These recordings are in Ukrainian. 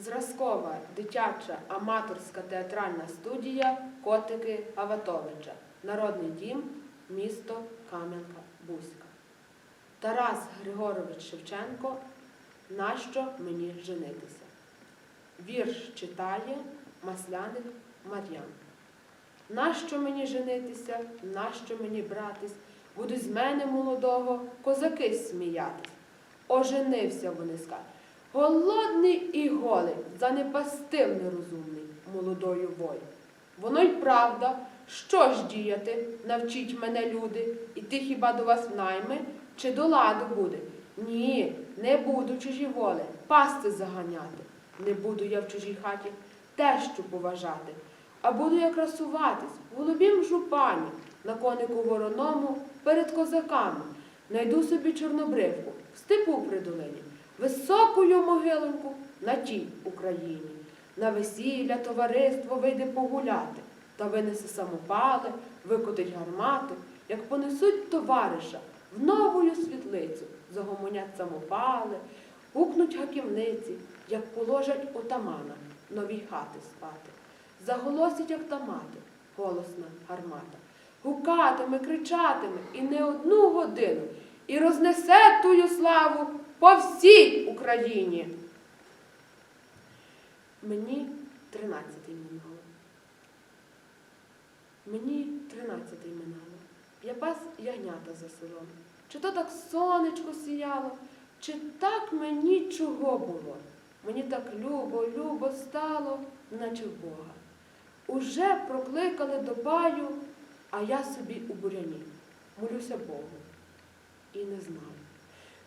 Зразкова дитяча аматорська театральна студія Котики Аватовича. Народний дім, місто Кам'янка-Бузька. Тарас Григорович Шевченко. Нащо мені женитися? Вірш читає Масляник Мар'ян. Нащо мені женитися, нащо мені братись? Будуть з мене молодого козаки сміятись. Оженився вони скаже. Голодний і голий, занепастив нерозумний молодою волі. Воно й правда, що ж діяти, навчіть мене люди, іти хіба до вас найми, чи до ладу буде? Ні, не буду чужі волі, пасти заганяти. Не буду я в чужій хаті тещу поважати, а буду я красуватись в голубім жупані, на конику вороному перед козаками. Найду собі чорнобривку в степу при долині, високою могилоньку на тій Україні. На весілля товариство вийде погуляти, та винесе самопали, викотить гармати, як понесуть товариша в новую світлицю, загомонять самопали, гукнуть гаківниці, як положать отамана новій хати спати. Заголосить автомати, голосна гармата. Гукатиме, кричатиме і не одну годину, і рознесе тую славу по всій Україні. Мені тринадцятий минало. Мені тринадцятий минало. Я пас ягнята за селом. Чи то так сонечко сіяло, чи так мені чого було? Мені так любо, любо стало, наче в Бога. Уже прокликали до баю, а я собі у буряні. Молюся Богу. І не знаю,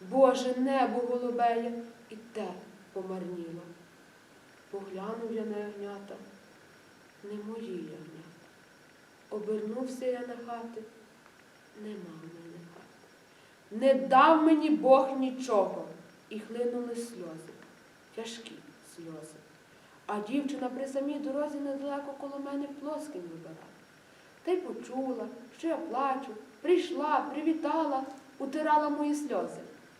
Боже, небо голубеє і те помарніло. Поглянув я на ягнята, не мої ягнята. Обернувся я на хати, нема в мене хати. Не дав мені Бог нічого, і хлинули сльози, тяжкі сльози. А дівчина при самій дорозі недалеко коло мене плоскінь вибирала. Та й почула, що я плачу, прийшла, привітала, утирала мої сльози